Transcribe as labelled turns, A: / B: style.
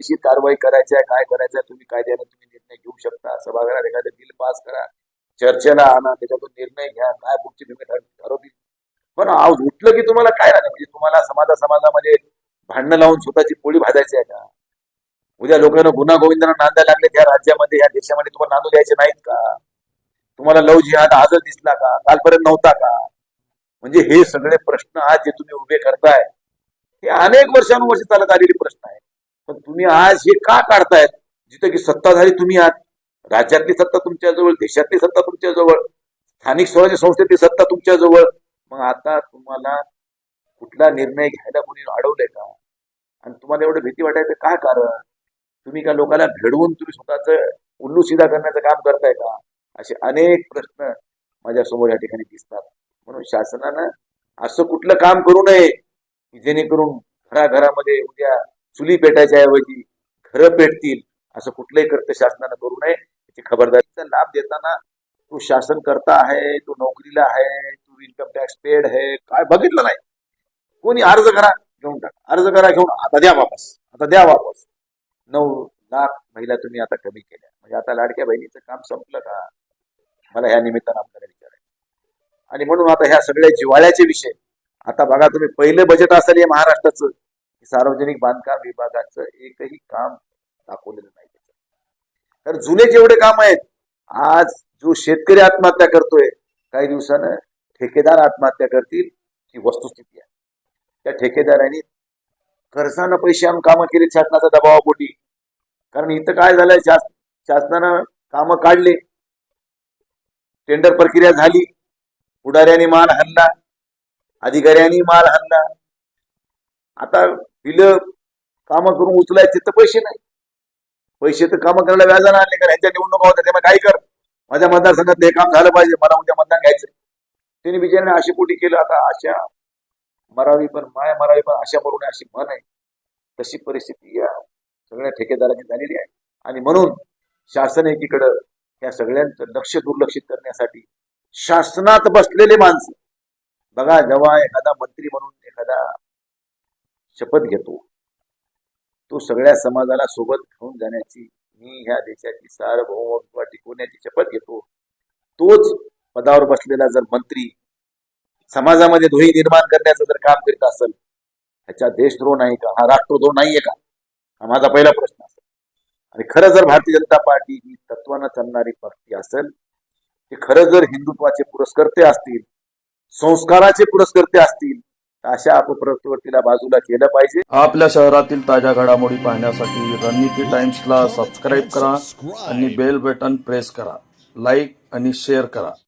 A: कशी कारवाई करायची आहे काय करायचं आहे तुम्ही कायद्याने तुम्ही निर्णय घेऊ शकता. सभागृहात एखादं बिल पास करा चर्चेला आणा त्याच्यातून निर्णय घ्या काय पुढची भूमिका ठरवतील. पण आज उठलं की तुम्हाला काय राहणार? म्हणजे तुम्हाला समाजा समाजामध्ये भांडणं लावून स्वतःची पोळी भाजायची आहे का? उद्या लोकांना गुन्हा गोविंदांना नांदायला लागले या राज्यामध्ये या देशामध्ये तुम्हाला नांदू द्यायचे नाहीत का? तुम्हाला लव जिहाद आजच दिसला का? कालपर्यंत नव्हता का? म्हणजे हे सगळे प्रश्न आज जे तुम्ही उभे करताय हे अनेक वर्षानुवर्ष चालत आलेले प्रश्न आहेत. पण तुम्ही आज हे का काढतायत जिथं की सत्ताधारी तुम्ही आहात. राज्यातली सत्ता तुमच्याजवळ देशातली सत्ता तुमच्याजवळ स्थानिक स्वराज्य संस्थेतली सत्ता तुमच्याजवळ. मग आता तुम्हाला कुठला निर्णय घ्यायला कोणी अडवलंय का? आणि तुम्हाला एवढं भीती वाटायचं काय कारण? तुम्ही का लोकांना भेडवून तुम्ही स्वतःच उल्लू सिधा करण्याचं काम करताय का? असे अनेक प्रश्न माझ्यासमोर या ठिकाणी दिसतात. म्हणून शासनानं असं कुठलं काम करू नये की जेणेकरून घराघरामध्ये उद्या चुली पेटायच्या ऐवजी घरं पेटतील असं कुठलंही कर्त शासनानं करू नये याची खबरदारीचा लाभ देताना तू शासन करता आहे तू नोकरीला आहे तू इन्कम टॅक्स पेड आहे काय बघितलं नाही. कोणी अर्ज करा घेऊन टाका. अर्ज करा घेऊन आता द्या वापस. आता द्या वापस. नऊ लाख महिला तुम्ही आता कमी केल्या. म्हणजे आता लाडक्या बहिणीचं काम संपलं का? मला ह्या निमित्तानं आपल्याला विचारायचं आणि म्हणून आता ह्या सगळ्या जिव्हाळ्याचे विषय. आता बघा तुम्ही पहिलं बजेट असेल हे महाराष्ट्राचं. सार्वजनिक बांधकाम विभागाचं एकही काम दाखवलेलं नाही तर जुने जेवढे काम आहेत आज जो शेतकरी आत्महत्या करतोय काही दिवसानं ठेकेदार आत्महत्या करतील ही वस्तुस्थिती आहे. त्या ठेकेदारांनी कर्जानं पैसे आणून कामं केली शासनाचा दबावापोटी कारण इथं काय झालंय शास शासनानं कामं काढले टेंडर प्रक्रिया झाली पुढाऱ्यांनी माल हल्ला अधिकाऱ्यांनी माल हल्ला. आता दिलं कामं करून उचलायचे तर पैसे नाही. पैसे तर कामं करायला व्याजानं आणले कारण ह्यांच्या निवडणुका होत्या त्यामुळे काय कर? माझ्या मतदारसंघात हे काम झालं पाहिजे मला उद्या मतदान घ्यायचं त्यांनी बिचाराने अशी पोटी केलं आता आशा मरावी पण माया मरावी पण आशा मरून अशी म्हण आहे. तशी परिस्थिती या सगळ्या ठेकेदारांची झालेली आहे. आणि म्हणून शासन एकीकडं या सगळ्यांचं लक्ष दुर्लक्षित करण्यासाठी शासनात बसलेले माणसं. बघा जेव्हा एखादा मंत्री म्हणून एखादा शपथ घेतो. तो सगळ्या समाजाला सोबत घेऊन जाण्याची मी ह्या देशाची सार्वभौमत्व टिकवण्याची शपथ घेतो. तोच पदावर बसलेला जर मंत्री समाजामध्ये ध्वनी निर्माण करण्याचं जर काम करीत असेल ह्याचा देशद्रोह नाही का? हा राष्ट्रद्रोह नाहीये का? हा माझा पहिला प्रश्न असेल. आणि खरं जर भारतीय जनता पार्टी ही तत्वानं चालणारी पार्टी असेल ते खरं जर हिंदुत्वाचे पुरस्कर्ते असतील संस्काराचे पुरस्कर्ते असतील अशा अपप्रवृत्तीला बाजूला केलं पाहिजे.
B: आपल्या शहरातील ताज्या घडामोडी पाहण्यासाठी रणनीती टाइम्सला सबस्क्राईब करा आणि बेल बटन प्रेस करा. लाईक आणि शेअर करा.